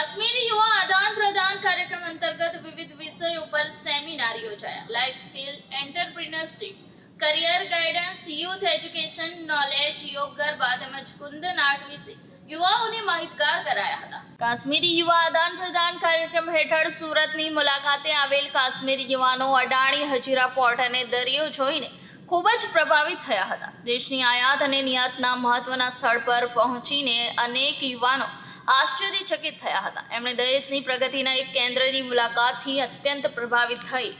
કાશ્મીરી યુવા આદાન પ્રદાન કાર્યક્રમ અંતર્ગત વિવિધ વિષયો પર સેમિનાર યોજાયા. Life skill entrepreneurship career guidance youth education knowledge યોગ ગરબા તેમજ કુંદન આર્ટ વિશે યુવાઓને માહિતગાર કરાયા હતા. કાશ્મીરી યુવા આદાન પ્રદાન કાર્યક્રમ હેઠળ સુરતની મુલાકાતે આવેલ કાશ્મીરી યુવાનો અડાણી, હજીરા પોર્ટ અને દરિયો જોઈને ખૂબ જ પ્રભાવિત થયા હતા. દેશની આયાત અને નિયાતના મહત્વના સ્થળ પર પહોંચીને અનેક યુવાનો આશ્ચર્યચકિત થયા હતા. એમણે દેશની પ્રગતિના એક કેન્દ્રની મુલાકાતથી અત્યંત પ્રભાવિત થઈ.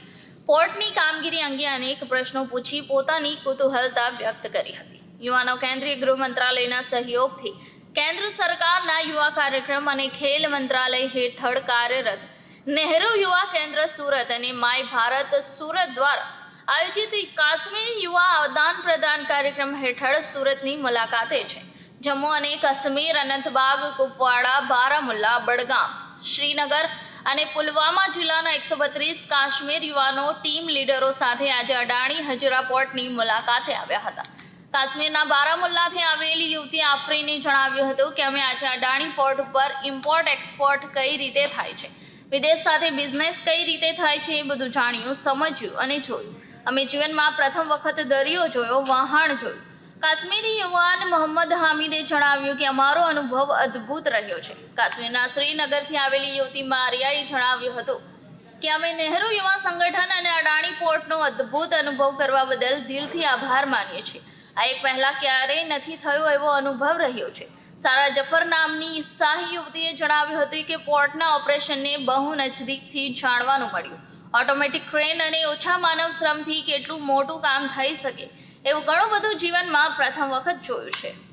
પોર્ટની કામગીરી અંગે અનેક પ્રશ્નો પૂછી પોતાની કુતૂહલતા વ્યક્ત કરી હતી. યુવાનો કેન્દ્રીય ગૃહ મંત્રાલયના સહયોગથી કેન્દ્ર સરકારના યુવા કાર્યક્રમ અને ખેલ મંત્રાલય હેઠળ કાર્યરત નહેરુ યુવા કેન્દ્ર સુરત અને માય ભારત સુરત દ્વારા આયોજિત કાશ્મીર યુવા આદાન પ્રદાન કાર્યક્રમ હેઠળ સુરતની મુલાકાતે છે. જમ્મુ અને કાશ્મીર અનંતબાગ કુપવાડા બારામુલ્લા બડગામ શ્રીનગર અને પુલવામા જિલ્લાના એકસો બત્રીસ કાશ્મીર યુવાનો ટીમ લીડરો સાથે આજે અડાણી હજીરા પોર્ટની મુલાકાતે આવ્યા હતા કાશ્મીરના બારામુલ્લાથી આવેલી યુવતી આફરીને જણાવ્યું હતું કે અમે આજે અડાણી પોર્ટ ઉપર ઇમ્પોર્ટ એક્સપોર્ટ કઈ રીતે થાય છે વિદેશ સાથે બિઝનેસ કઈ રીતે થાય છે એ બધું જાણ્યું સમજ્યું અને જોયું અમે જીવનમાં પ્રથમ વખત દરિયો જોયો વહાણ જોયું કાશ્મીરી યુવાન મોહમ્મદ હામિદે જણાવ્યું કે અમારો અનુભવ અદ્ભુત રહ્યો છે. કાશ્મીરના શ્રીનગરથી આવેલી યુવતી મારિયાએ જણાવ્યું હતું કે અમે નહેરુ યુવા સંગઠન અને અડાણી પોર્ટનો અદ્ભુત અનુભવ કરવા બદલ દિલથી આભાર માનીએ છીએ. આ એક પહેલાં ક્યારેય નથી થયો એવો અનુભવ રહ્યો છે. સારા જફર નામની ઉત્સાહી યુવતીએ જણાવ્યું હતું કે પોર્ટના ઓપરેશનને બહુ નજદીકથી જાણવાનું મળ્યું. ઓટોમેટિક ક્રેન અને ઓછા માનવ શ્રમથી કેટલું મોટું કામ થઈ શકે એવું ઘણું બધું જીવનમાં પ્રથમ વખત જોયું છે.